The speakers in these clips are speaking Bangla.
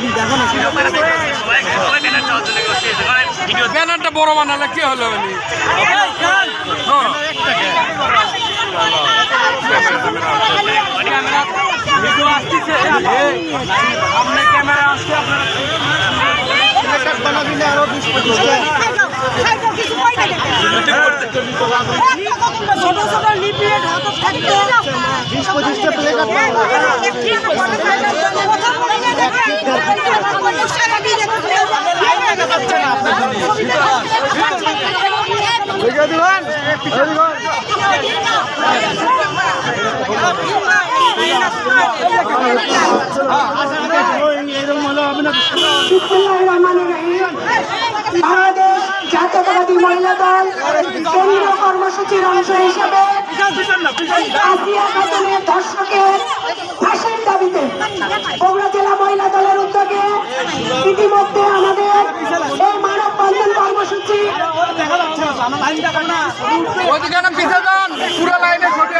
ভিডিও করি আসছে ব্যানারটা বড় বানালে কি হলো মানে ছোট ছোট লিপিলেট বাংলাদেশ জাতীয়তাবাদী মহিলা দল কেন্দ্রীয় কর্মসূচির অংশ হিসেবে আসিয়া খাতুনের ধর্ষকের ফাঁসির দাবিতে বগুড়া জেলা মহিলা দলের উদ্যোগে ইতিমধ্যে আমাদের এই মানববন্ধন কর্মসূচি। ওদিকে না পিছিয়ে যান পুরো লাইনে ছোটে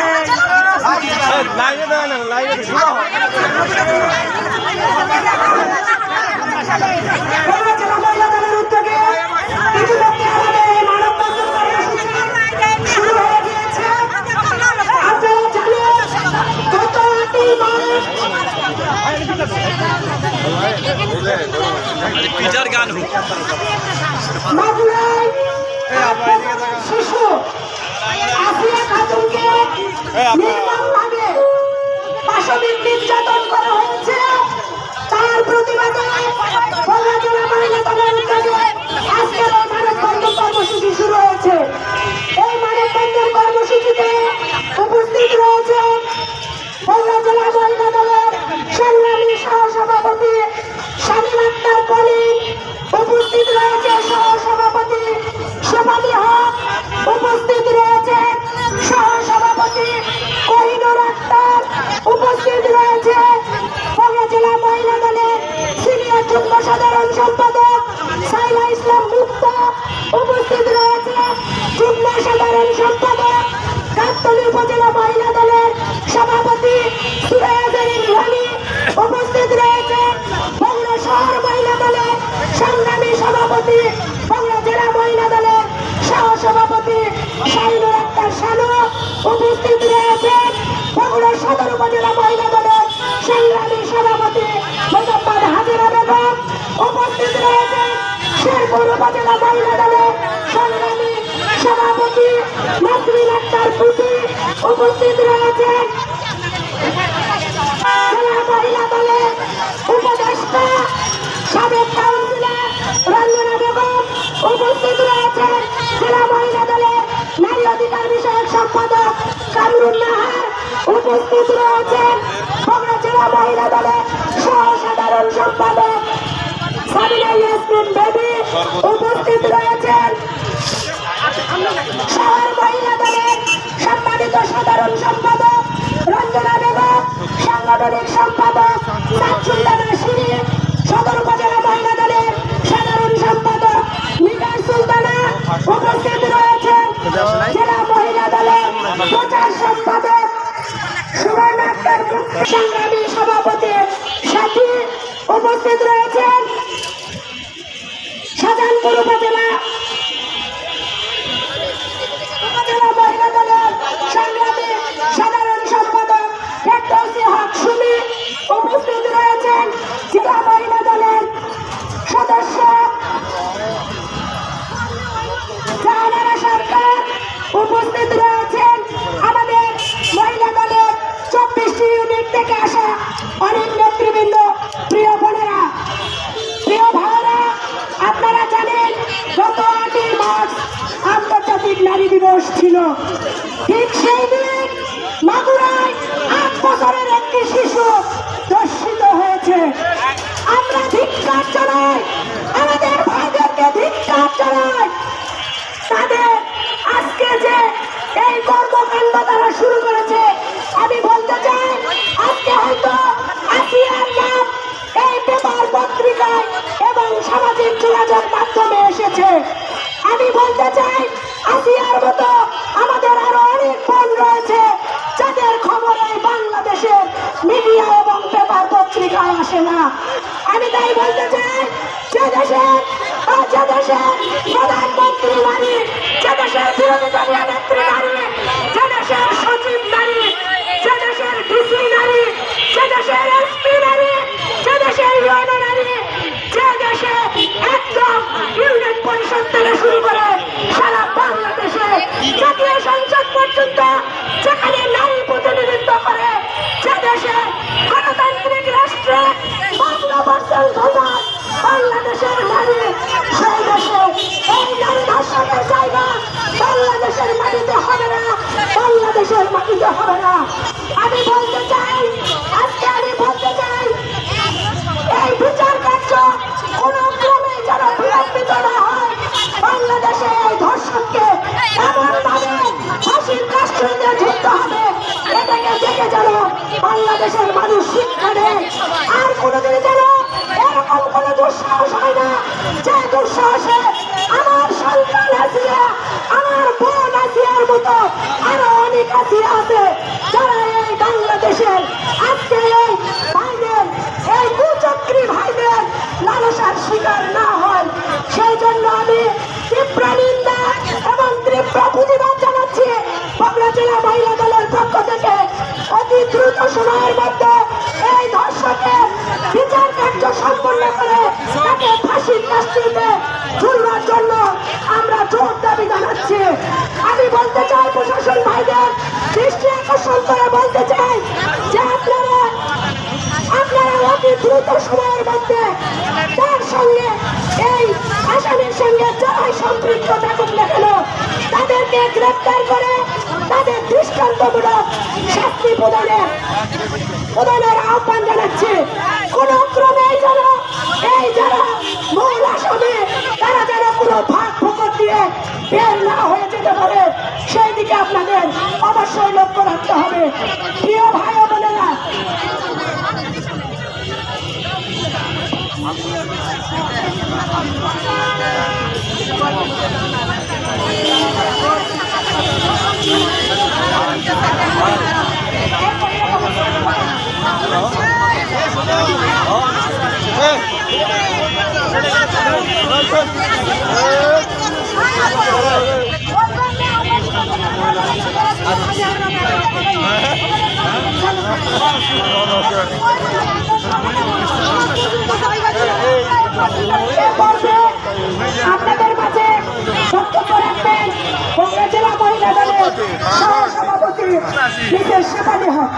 বগুড়া জেলা মহিলা পিজার গান হোক শিশু আসিয়া পাশবিক নির্যাতন করা হয়েছে। শেফালি হক উপস্থিত রয়েছেন সহসভাপতি কহিনুর আক্তার উপস্থিত রয়েছে। বগুড়া জেলা মহিলা দলের সিনিয়র যুগ্ম সাধারণ সম্পাদক আক্তার পুতি উপস্থিত রয়েছেন উপদেষ্টা, সাবেক কাউন্সিলর রঞ্জনা বেগম উপস্থিত রয়েছেন। সম্পাদক কামরুন নাহার উপস্থিত রয়েছেন। বগুড়া জেলা মহিলা দলের সহ সাধারণ সম্পাদক সাবিনা ইয়াসমিন বেবি উপস্থিত রয়েছেন। সাধারণ সম্পাদক, রঞ্জনা বেগম সাংগঠনিক সম্পাদক সাতসুল্লানা শিরিফ সদর উপজেলা মহিলা দলের সাধারণ সম্পাদক নিগার সুলতানা উপস্থিত রয়েছেন জেলা মহিলা দলের প্রচার সম্পাদক সংগ্রামী সভাপতি সাথী উপস্থিত রয়েছেন শাহজাহানপুর উপজেলা উপজেলা মহিলা দলের সংগ্রামী সাধারণ সম্পাদক ফেরদৌসি হক সুমি উপস্থিত রয়েছেন জেলা মহিলা দলের সদস্য। জাহানারা সরকার উপস্থিত রয়েছেন। আমাদের মহিলা দলের চব্বিশটি ইউনিট থেকে আসা অনেক নেতৃবৃন্দ, প্রিয় বোনেরা। প্রিয় ভাইরা আপনারা জানেন গত আট মার্চ আন্তর্জাতিক নারী দিবস ছিল। ঠিক সেই দিন মাগুরায় আট বছরের একটি শিশু দর্শিত হয়েছে। আমরা ধিক্কার জানাই, আমাদের ভাইদেরকে ধিক্কার জানাই। তাদের আজকে যে এই কর্মকাণ্ড তারা শুরু করেছে, আমি বলতে চাই, আজকে হয়তো আসিয়ার নাম এই পেপার পত্রিকায় এবং সামাজিক যোগাযোগ মাধ্যমে এসেছে। আমি বলতে চাই, আসিয়ার মতো আমাদের এবং পত্রিকায় আসে না। আমি তাই বলতে চাই, যে দেশের যে দেশের প্রধানমন্ত্রী নারী, যে দেশের বিরোধী দলীয় নেত্রী নারী, যে দেশের সচিব নারী, যে দেশের ঝুলতে হবে। এটাকে দেখে যেন বাংলাদেশের মানুষ শিক্ষা নেয় আর কোনোদিন যেন এরকম কোনো দুঃসাহস হয় না। যে দুঃসাহসে আমার সন্তান আমার বোন আসিয়ার মতো আরও অনেক আসিয়া প্রশাসন ভাইদের দৃষ্টি আকর্ষণ করে বলতে চাই যে আপনারা আপনারা অতি দ্রুত সময়ের মধ্যে তার সঙ্গে এই আসামির সঙ্গে যারাই সম্পৃক্ত থাকুক না কেন, তাদেরকে গ্রেপ্তার করে তাদের দৃষ্টান্তমূলক শাস্তি প্রদানের প্রদানের আহ্বান জানাচ্ছে। কোন ক্রমে যেন, এই যারা মূল আসামি তারা যেন কোনো ভাগ ফোকর দিয়ে বের না হয়ে যেতে পারে সেই দিকে আপনাদের অবশ্যই লক্ষ্য রাখতে আপনাদের মাঝে বক্তব্য রাখবেন। বগুড়া জেলা মহিলা দলের সভাপতি মিসেস শেফালি হক।